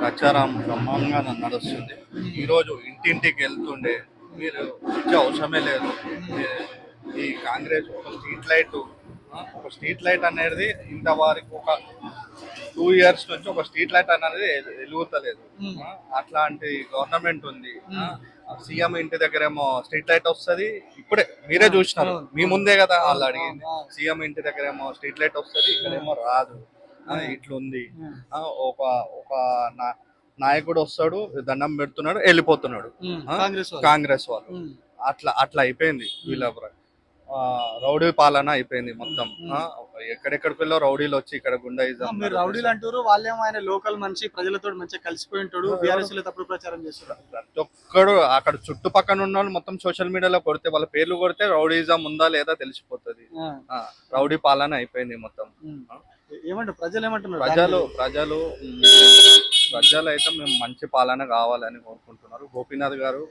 ప్రచారం బ్రహ్మాండంగా నడుస్తుంది. ఈరోజు ఇంటింటికి వెళ్తుండే మీరు వచ్చే అవసరమే లేదు. ఈ- కాంగ్రెస్ ఒక స్ట్రీట్ లైట్ ఒక స్ట్రీట్ లైట్ అనేది ఇంతవరకు ఒక టూ ఇయర్స్ నుంచి ఒక స్ట్రీట్ లైట్ అనేది వెలుగుతలేదు. అట్లాంటి గవర్నమెంట్ ఉంది. సీఎం ఇంటి దగ్గర ఏమో స్ట్రీట్ లైట్ వస్తుంది. ఇప్పుడే మీరే చూసినారు. మీ ముందే కదా వాళ్ళు అడిగింది. సీఎం ఇంటి దగ్గర ఏమో స్ట్రీట్ లైట్ వస్తుంది. ఇక్కడేమో రాదు. ఇట్లుంది. ఒక ఒక నాయకుడు వస్తాడు దండం పెడుతున్నాడు వెళ్ళిపోతున్నాడు. కాంగ్రెస్ వాళ్ళు. అట్లా అట్లా అయిపోయింది వీళ్ళ రౌడీ పాలన అయిపోయింది మొత్తం. ఎక్కడెక్కడికి వెళ్ళో రౌడీలు వచ్చి ఇక్కడ గుండాయిజం మీరు రౌడీలు అంటారు వాళ్ళేమో ఆయన లోకల్ మనిషి ప్రజలతో మంచిగా కలిసిపోయి ఉంటాడు బీఆర్ఎస్ తప్పుడు ప్రచారం చేస్తారు. ప్రతి ఒక్కడు అక్కడ చుట్టుపక్కల ఉన్న వాళ్ళు మొత్తం సోషల్ మీడియాలో కొడితే వాళ్ళ పేర్లు కొడితే రౌడీజం ఉందా లేదా తెలిసిపోతుంది. రౌడీ పాలన అయిపోయింది మొత్తం. ఏమంటారు ప్రజలు ఏమంటున్నారు ప్రజలు ప్రజలు ప్రజలు అయితే మేము మంచి పాలన కావాలని కోరుకుంటున్నారు గోపీనాథ్ గారు.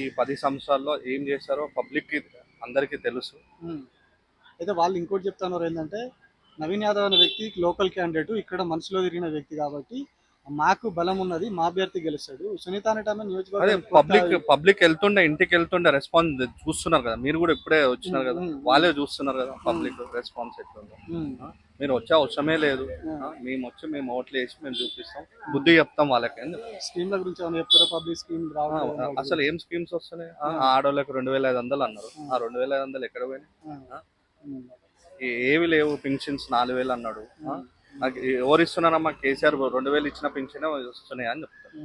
ఈ పది సంవత్సరాల్లో ఏం చేశారో పబ్లిక్కి అందరికీ తెలుసు. అయితే వాళ్ళు ఇంకోటి చెప్తున్నారు ఏంటంటే నవీన్ యాదవ్ అనే వ్యక్తి లోకల్ క్యాండిడేట్ ఇక్కడ మనసులో తిరిగిన వ్యక్తి కాబట్టి మాకు బలం ఉన్నది మా అభ్యర్థి గెలుస్తాడు. సునీత అనేట ఆమె అదే నియోజకవర్గం పబ్లిక్ పబ్లిక్ వెళ్తుండే ఇంటికి వెళ్తుండే రెస్పాన్స్ చూస్తున్నారు కదా. మీరు కూడా ఇప్పుడే వచ్చినారు కదా. వాళ్ళే చూస్తున్నారు కదా పబ్లిక్ రెస్పాన్స్ ఎట్లుందో. మీరు వచ్చే అవసరమే లేదు. మేము వచ్చి మేము ఓట్లు వేసి మేము చూపిస్తాం. బుద్ధి చెప్తాం వాళ్ళకి. స్కీమ్ల గురించి చెప్తారా? పబ్లిక్ స్కీమ్ అసలు ఏం స్కీమ్స్ వస్తున్నాయి? ఆ, ఆడోళ్ళకి రెండు వేల ఐదు వందలు అన్నారు. ఆ రెండు వేల ఐదు వందలు ఎక్కడ పోయినాయి? ఏవి లేవు పింఛన్స్ నాలుగు వేలు అన్నాడు. నాకు ఎవరు ఇస్తున్నారమ్మా కేసీఆర్ రెండు వేలు ఇచ్చిన పింఛనే వస్తున్నాయి అని చెప్తారు